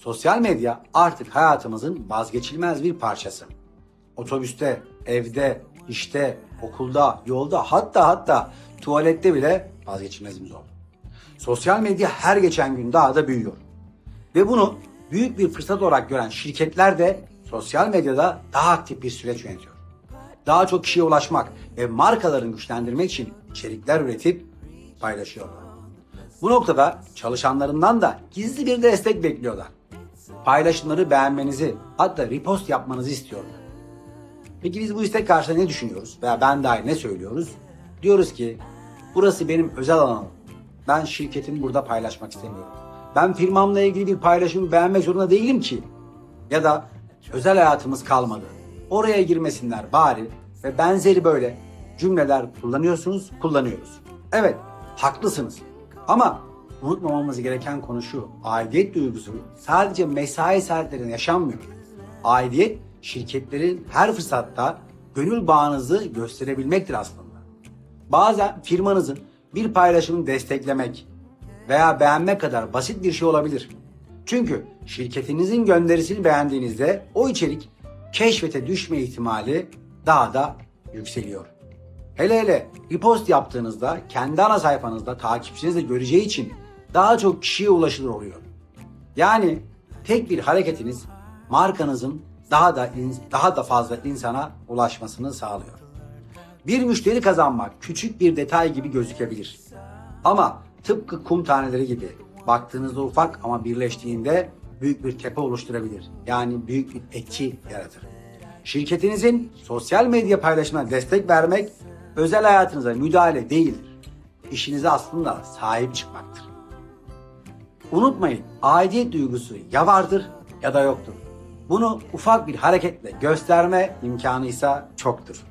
Sosyal medya artık hayatımızın vazgeçilmez bir parçası. Otobüste, evde, işte, okulda, yolda hatta hatta tuvalette bile vazgeçilmezimiz oldu. Sosyal medya her geçen gün daha da büyüyor. Ve bunu büyük bir fırsat olarak gören şirketler de sosyal medyada daha aktif bir süreç yönetiyor. Daha çok kişiye ulaşmak ve markalarını güçlendirmek için içerikler üretip paylaşıyorlar. Bu noktada çalışanlarından da gizli bir destek bekliyorlar. Paylaşımları beğenmenizi hatta repost yapmanızı istiyorlar. Peki biz bu istek karşısında ne düşünüyoruz? Veya ben dahil ne söylüyoruz? Diyoruz ki burası benim özel alanım. Ben şirketimi burada paylaşmak istemiyorum. Ben firmamla ilgili bir paylaşımı beğenmek zorunda değilim ki. Ya da özel hayatımız kalmadı. Oraya girmesinler bari ve benzeri böyle cümleler kullanıyorsunuz, kullanıyoruz. Evet, haklısınız. Ama unutmamamız gereken konu şu. Aidiyet duygusu sadece mesai saatlerinde yaşanmıyor. Aidiyet şirketlerin her fırsatta gönül bağınızı gösterebilmektir aslında. Bazen firmanızın bir paylaşımını desteklemek veya beğenmek kadar basit bir şey olabilir. Çünkü şirketinizin gönderisini beğendiğinizde o içerik keşfete düşme ihtimali daha da yükseliyor. Hele hele repost yaptığınızda kendi ana sayfanızda takipçiniz de göreceği için daha çok kişiye ulaşılır oluyor. Yani tek bir hareketiniz markanızın daha da daha da fazla insana ulaşmasını sağlıyor. Bir müşteri kazanmak küçük bir detay gibi gözükebilir. Ama tıpkı kum taneleri gibi baktığınızda ufak ama birleştiğinde büyük bir tepe oluşturabilir. Yani büyük bir etki yaratır. Şirketinizin sosyal medya paylaşımına destek vermek özel hayatınıza müdahale değildir. İşinize aslında sahip çıkmaktır. Unutmayın aidiyet duygusu ya vardır ya da yoktur. Bunu ufak bir hareketle gösterme imkanı ise çoktur.